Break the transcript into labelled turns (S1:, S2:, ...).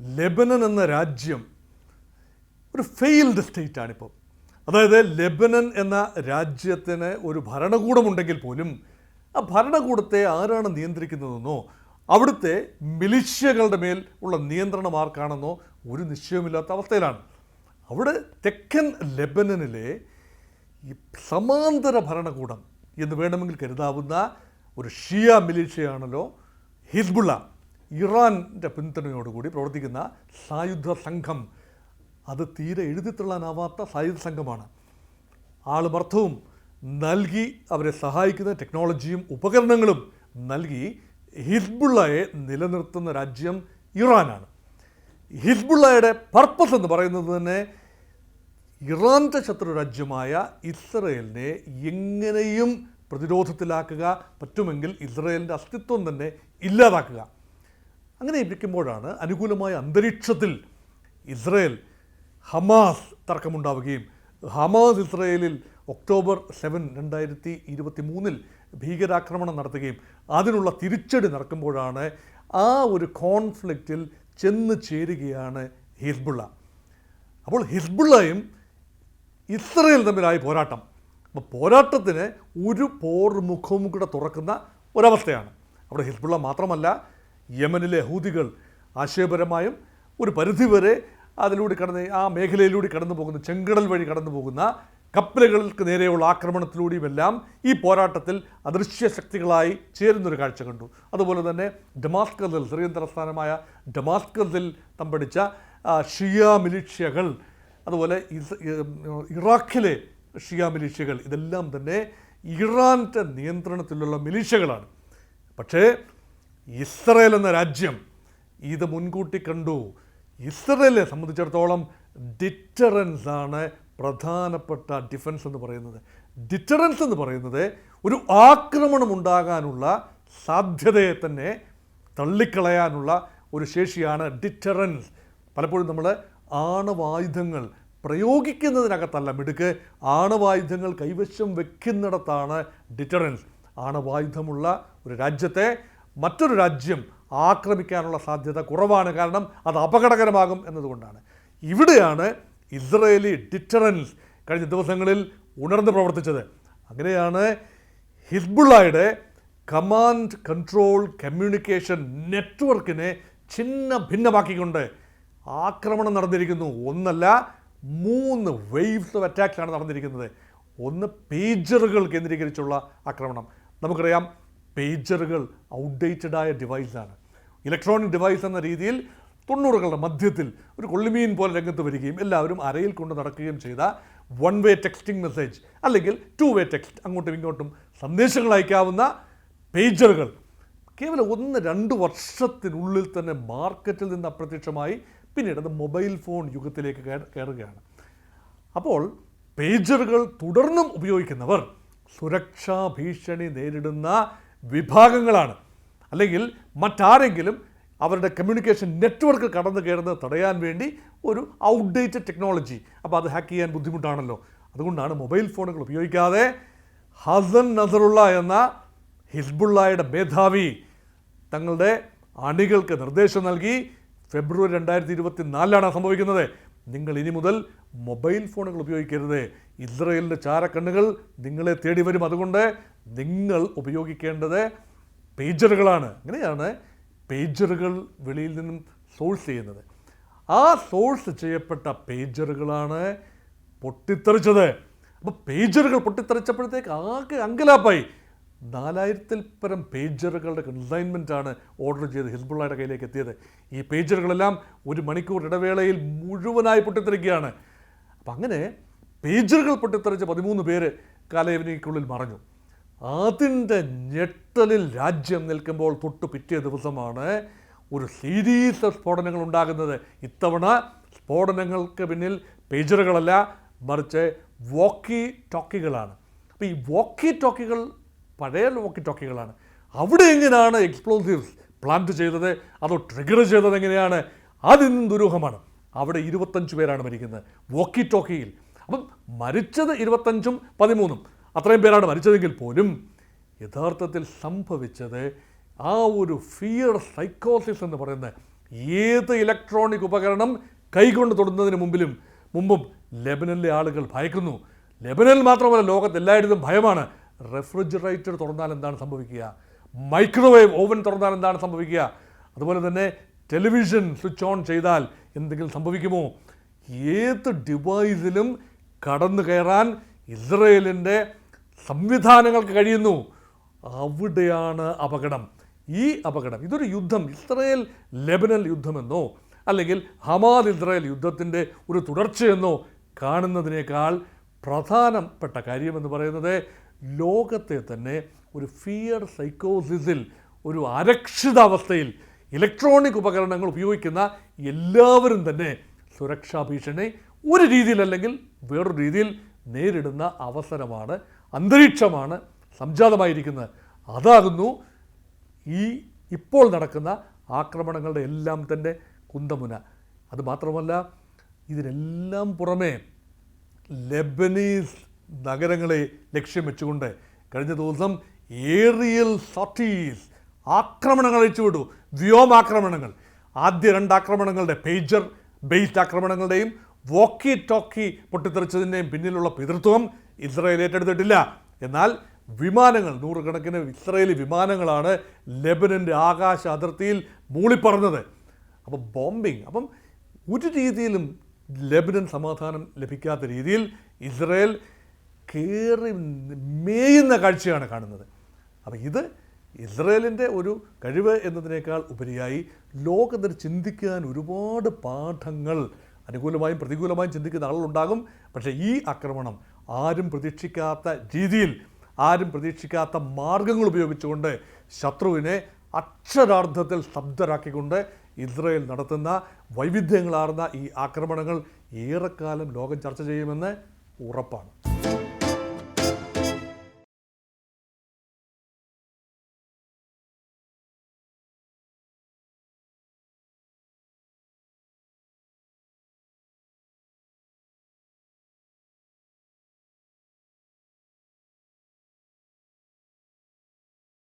S1: Lebanon എന്ന രാജ്യം ഒരു ഫെയിൽഡ് സ്റ്റേറ്റാണിപ്പോൾ അതായത് ലെബനൻ എന്ന രാജ്യത്തിന് ഒരു ഭരണകൂടമുണ്ടെങ്കിൽ പോലും ആ ഭരണകൂടത്തെ ആരാണ് നിയന്ത്രിക്കുന്നതെന്നോ അവിടുത്തെ മിലിഷ്യകളുടെ മേൽ ഉള്ള നിയന്ത്രണം ആർക്കാണെന്നോ ഒരു നിശ്ചയമില്ലാത്ത അവസ്ഥയിലാണ്. അവിടെ തെക്കൻ ലെബനനിലെ ഈ സമാന്തര ഭരണകൂടം എന്ന് വേണമെങ്കിൽ കരുതാവുന്ന ഒരു ഷിയ മിലിഷ്യയാണല്ലോ ഹിസ്ബുള്ള. ഇറാന്റെ പിന്തുണയോടുകൂടി പ്രവർത്തിക്കുന്ന സായുധ സംഘം അത് തീരെ എഴുതിത്തള്ളാനാവാത്ത സായുധ സംഘമാണ്. ആളുമർത്ഥവും നൽകി അവരെ സഹായിക്കുന്ന ടെക്നോളജിയും ഉപകരണങ്ങളും നൽകി ഹിസ്ബുള്ളയെ നിലനിർത്തുന്ന രാജ്യം ഇറാനാണ്. ഹിസ്ബുള്ളയുടെ പർപ്പസ് എന്ന് പറയുന്നത് തന്നെ ഇറാന്റെ ശത്രു രാജ്യമായ ഇസ്രയേലിനെ എങ്ങനെയും പ്രതിരോധത്തിലാക്കുക പറ്റുമെങ്കിൽ ഇസ്രയേലിന്റെ അസ്തിത്വം തന്നെ ഇല്ലാതാക്കുക. അങ്ങനെ ഇരിക്കുമ്പോഴാണ് അനുകൂലമായ അന്തരീക്ഷത്തിൽ ഇസ്രയേൽ ഹമാസ് തർക്കമുണ്ടാവുകയും ഹമാസ് ഇസ്രയേലിൽ ഒക്ടോബർ സെവൻ രണ്ടായിരത്തി ഇരുപത്തി മൂന്നിൽ ഭീകരാക്രമണം നടത്തുകയും അതിനുള്ള തിരിച്ചടി നടക്കുമ്പോഴാണ് ആ ഒരു കോൺഫ്ലിക്റ്റിൽ ചെന്ന് ചേരുകയാണ് ഹിസ്ബുള്ള. അപ്പോൾ ഹിസ്ബുള്ളയും ഇസ്രയേൽ തമ്മിലായ പോരാട്ടം. അപ്പോൾ പോരാട്ടത്തിന് ഒരു പോർമുഖവും കൂടെ തുറക്കുന്ന ഒരവസ്ഥയാണ്. അവിടെ ഹിസ്ബുള്ള മാത്രമല്ല യമനിലെ ഹൂതികൾ ആശയപരമായും ഒരു പരിധിവരെ അതിലൂടെ കടന്ന് ആ മേഖലയിലൂടെ കടന്നു പോകുന്ന ചെങ്കടൽ വഴി കടന്നു പോകുന്ന കപ്പലുകൾക്ക് നേരെയുള്ള ആക്രമണത്തിലൂടെയുമെല്ലാം ഈ പോരാട്ടത്തിൽ അദൃശ്യ ശക്തികളായി ചേരുന്നൊരു കാഴ്ച കണ്ടു. അതുപോലെ തന്നെ ഡമാസ്കസിൽ സിറിയൻ തലസ്ഥാനമായ ഡമാസ്കസിൽ തമ്പടിച്ച ഷിയ മിലിഷ്യകൾ അതുപോലെ ഇറാഖിലെ ഷിയ മിലിഷ്യകൾ ഇതെല്ലാം തന്നെ ഇറാന്റെ നിയന്ത്രണത്തിലുള്ള മിലിഷ്യകളാണ്. പക്ഷേ ഇസ്രയേൽ എന്ന രാജ്യം ഇത് മുൻകൂട്ടി കണ്ടു. ഇസ്രയേലിനെ സംബന്ധിച്ചിടത്തോളം ഡിറ്ററൻസ് ആണ് പ്രധാനപ്പെട്ട ഡിഫൻസ് എന്ന് പറയുന്നത്. ഡിറ്ററൻസ് എന്ന് പറയുന്നത് ഒരു ആക്രമണം ഉണ്ടാകാനുള്ള സാധ്യതയെ തന്നെ തള്ളിക്കളയാനുള്ള ഒരു ശേഷിയാണ് ഡിറ്ററൻസ് പലപ്പോഴും നമ്മൾ ആണവായുധങ്ങൾ പ്രയോഗിക്കുന്നതിനകത്തല്ല മിടുക്ക്. ആണവായുധങ്ങൾ കൈവശം വെക്കുന്നിടത്താണ് ഡിറ്ററൻസ് ആണവായുധമുള്ള ഒരു രാജ്യത്തെ മറ്റൊരു രാജ്യം ആക്രമിക്കാനുള്ള സാധ്യത കുറവാണ്. കാരണം അത് അപകടകരമാകും എന്നതുകൊണ്ടാണ്. ഇവിടെയാണ് ഇസ്രയേലി ഡിറ്ററൻസ് കഴിഞ്ഞ ദിവസങ്ങളിൽ ഉണർന്ന് പ്രവർത്തിച്ചത്. അങ്ങനെയാണ് ഹിസ്ബുള്ളയുടെ കമാൻഡ് കൺട്രോൾ കമ്മ്യൂണിക്കേഷൻ നെറ്റ്വർക്കിനെ ഛിന്ന ഭിന്നമാക്കിക്കൊണ്ട് ആക്രമണം നടന്നിരിക്കുന്നു. ഒന്നല്ല മൂന്ന് വേവ്സ് ഓഫ് അറ്റാക്സാണ് നടന്നിരിക്കുന്നത്. ഒന്ന് പേജറുകൾ കേന്ദ്രീകരിച്ചുള്ള ആക്രമണം. നമുക്കറിയാം പേജറുകൾ ഔട്ട്ഡേറ്റഡ് ആയ ഡിവൈസാണ് ഇലക്ട്രോണിക് ഡിവൈസ് എന്ന രീതിയിൽ തൊണ്ണൂറുകളുടെ മധ്യത്തിൽ ഒരു കൊള്ളിമീൻ പോലെ രംഗത്ത് വരികയും എല്ലാവരും അരയിൽ കൊണ്ട് നടക്കുകയും ചെയ്ത വൺ വേ ടെക്സ്റ്റിംഗ് മെസ്സേജ് അല്ലെങ്കിൽ ടു വേ ടെക്സ്റ്റ് അങ്ങോട്ടും ഇങ്ങോട്ടും സന്ദേശങ്ങൾ അയക്കാവുന്ന പേജറുകൾ കേവലം ഒന്ന് രണ്ട് വർഷത്തിനുള്ളിൽ തന്നെ മാർക്കറ്റിൽ നിന്ന് അപ്രത്യക്ഷമായി പിന്നീട് അത് മൊബൈൽ ഫോൺ യുഗത്തിലേക്ക് കയറ- കയറുകയാണ്. അപ്പോൾ പേജറുകൾ തുടർന്നും ഉപയോഗിക്കുന്നവർ സുരക്ഷാ ഭീഷണി നേരിടുന്ന വിഭാഗങ്ങളാണ്. അല്ലെങ്കിൽ മറ്റാരെങ്കിലും അവരുടെ കമ്മ്യൂണിക്കേഷൻ നെറ്റ്വർക്ക് കടന്നു കയറുന്നത് തടയാൻ വേണ്ടി ഒരു ഔട്ട്ഡേറ്റഡ് ടെക്നോളജി അപ്പോൾ അത് ഹാക്ക് ചെയ്യാൻ ബുദ്ധിമുട്ടാണല്ലോ. അതുകൊണ്ടാണ് മൊബൈൽ ഫോണുകൾ ഉപയോഗിക്കാതെ ഹസൻ നസറുള്ള എന്ന ഹിസ്ബുള്ളയുടെ മേധാവി തങ്ങളുടെ അണികൾക്ക് നിർദ്ദേശം നൽകി. ഫെബ്രുവരി രണ്ടായിരത്തി ഇരുപത്തി നാലിലാണ് സംഭവിക്കുന്നത്. നിങ്ങൾ ഇനി മുതൽ മൊബൈൽ ഫോണുകൾ ഉപയോഗിക്കരുത്. ഇസ്രയേലിന്റെ ചാരക്കണ്ണുകൾ നിങ്ങളെ തേടി വരും. അതുകൊണ്ട് നിങ്ങൾ ഉപയോഗിക്കേണ്ടത് പേജറുകളാണ്. അങ്ങനെയാണ് പേജറുകൾ വെളിയിൽ നിന്നും സോഴ്സ് ചെയ്യുന്നത്. ആ സോഴ്സ് ചെയ്യപ്പെട്ട പേജറുകളാണ് പൊട്ടിത്തെറിച്ചത്. അപ്പോൾ പേജറുകൾ പൊട്ടിത്തെറിച്ചപ്പോഴത്തേക്ക് ആകെ അങ്കലാപ്പായി. നാലായിരത്തിൽ പരം പേജറുകളുടെ കൺസൈൻമെന്റ് ആണ് ഓർഡർ ചെയ്ത് ഹിസ്ബുള്ളയുടെ കയ്യിലേക്ക് എത്തിയത്. ഈ പേജറുകളെല്ലാം ഒരു മണിക്കൂർ ഇടവേളയിൽ മുഴുവനായി പൊട്ടിത്തെറിക്കുകയാണ്. അപ്പം അങ്ങനെ പേജറുകൾ പൊട്ടിത്തെറിച്ച പതിമൂന്ന് പേര് കാലയവനിക്കുള്ളിൽ മറഞ്ഞു. അതിന്റെ ഞെട്ടലിൽ രാജ്യം നിൽക്കുമ്പോൾ തൊട്ട് പിറ്റേ ദിവസമാണ് ഒരു സീരീസ് ഓഫ് സ്ഫോടനങ്ങൾ ഉണ്ടാകുന്നത്. ഇത്തവണ സ്ഫോടനങ്ങൾക്ക് പിന്നിൽ പേജറുകളല്ല മറിച്ച് വോക്കി ടോക്കികളാണ് അപ്പോൾ ഈ വോക്കി ടോക്കികൾ പഴയ വോക്കി ടോക്കികളാണ്. അവിടെ എങ്ങനെയാണ് എക്സ്പ്ലോസീവ്സ് പ്ലാന്റ് ചെയ്തത്? അതോ ട്രിഗർ ചെയ്തത് എങ്ങനെയാണ്? അതിന്നും ദുരൂഹമാണ് അവിടെ ഇരുപത്തഞ്ച് പേരാണ് മരിക്കുന്നത്. വോക്കി ടോക്കിയിൽ. അപ്പം മരിച്ചത് ഇരുപത്തഞ്ചും പതിമൂന്നും. അത്രയും പേരാണ് മരിച്ചതെങ്കിൽ പോലും യഥാർത്ഥത്തിൽ സംഭവിച്ചത് ആ ഒരു ഫിയർ സൈക്കോസിസ് എന്ന് പറയുന്ന ഏത് ഇലക്ട്രോണിക് ഉപകരണം കൈകൊണ്ട് തൊടുന്നതിന് മുമ്പിലും മുമ്പും ലെബനനിലെ ആളുകൾ ഭയക്കുന്നു. ലെബനനിൽ മാത്രമല്ല ലോകത്ത് എല്ലായിടത്തും ഭയമാണ്. റെഫ്രിജറേറ്റർ തുറന്നാൽ എന്താണ് സംഭവിക്കുക? മൈക്രോവേവ് ഓവൻ തുറന്നാൽ എന്താണ് സംഭവിക്കുക? അതുപോലെ തന്നെ ടെലിവിഷൻ സ്വിച്ച് ഓൺ ചെയ്താൽ എന്തെങ്കിലും സംഭവിക്കുമോ? ഏത് ഡിവൈസിലും കടന്നു കയറാൻ ഇസ്രയേലിന്റെ സംവിധാനങ്ങൾക്ക് കഴിയുന്നു. അവിടെയാണ് അപകടം. ഈ അപകടം ഇതൊരു യുദ്ധം ഇസ്രയേൽ ലെബനൽ യുദ്ധമെന്നോ അല്ലെങ്കിൽ ഹമാദ് ഇസ്രയേൽ യുദ്ധത്തിന്റെ ഒരു തുടർച്ചയെന്നോ കാണുന്നതിനേക്കാൾ പ്രധാനപ്പെട്ട കാര്യമെന്ന് പറയുന്നത് ലോകത്തെ തന്നെ ഒരു ഫിയർ സൈക്കോസിസിൽ ഒരു അരക്ഷിതാവസ്ഥയിൽ ഇലക്ട്രോണിക് ഉപകരണങ്ങൾ ഉപയോഗിക്കുന്ന എല്ലാവരും തന്നെ സുരക്ഷാ ഭീഷണി ഒരു രീതിയിലല്ലെങ്കിൽ വേറൊരു രീതിയിൽ നേരിടുന്ന അവസരമാണ് അന്തരീക്ഷമാണ് സംജാതമായിരിക്കുന്നത്. അതാകുന്നു ഈ ഇപ്പോൾ നടക്കുന്ന ആക്രമണങ്ങളുടെ എല്ലാം തന്നെ കുന്തമുന. അതുമാത്രമല്ല ഇതിനെല്ലാം പുറമേ ലെബനീസ് നഗരങ്ങളെ ലക്ഷ്യം വെച്ചുകൊണ്ട് കഴിഞ്ഞ ദിവസം ഏറിയൽ സോട്ടീസ് ആക്രമണങ്ങൾ അഴിച്ചുവിട്ടു. വ്യോമാക്രമണങ്ങൾ. ആദ്യ രണ്ട് ആക്രമണങ്ങളുടെ പേജർ ബേസ്ഡ് ആക്രമണങ്ങളുടെയും വോക്കി ടോക്കി പൊട്ടിത്തെറിച്ചതിന്റെയും പിന്നിലുള്ള പിതൃത്വം ഇസ്രായേൽ ഏറ്റെടുത്തിട്ടില്ല. എന്നാൽ വിമാനങ്ങൾ നൂറുകണക്കിന് ഇസ്രയേലി വിമാനങ്ങളാണ് ലെബനന്റെ ആകാശ അതിർത്തിയിൽ മൂളിപ്പറഞ്ഞത്. അപ്പം ബോംബിങ് അപ്പം ഒരു രീതിയിലും ലെബനൻ സമാധാനം ലഭിക്കാത്ത രീതിയിൽ ഇസ്രായേൽ കയറി മേയുന്ന കാഴ്ചയാണ് കാണുന്നത്. അപ്പോൾ ഇത് ഇസ്രയേലിന്റെ ഒരു കഴിവ് എന്നതിനേക്കാൾ ഉപരിയായി ലോകത്തിന് ചിന്തിക്കാൻ ഒരുപാട് പാഠങ്ങൾ അനുകൂലമായും പ്രതികൂലമായും ചിന്തിക്കുന്ന ആളുകളുണ്ടാകും. പക്ഷേ ഈ ആക്രമണം ആരും പ്രതീക്ഷിക്കാത്ത രീതിയിൽ ആരും പ്രതീക്ഷിക്കാത്ത മാർഗങ്ങൾ ഉപയോഗിച്ചുകൊണ്ട് ശത്രുവിനെ അക്ഷരാർത്ഥത്തിൽ ശബ്ദരാക്കിക്കൊണ്ട് ഇസ്രയേൽ നടത്തുന്ന വൈവിധ്യങ്ങളാർന്ന ഈ ആക്രമണങ്ങൾ ഏറെക്കാലം ലോകം ചർച്ച ചെയ്യുമെന്ന് ഉറപ്പാണ്.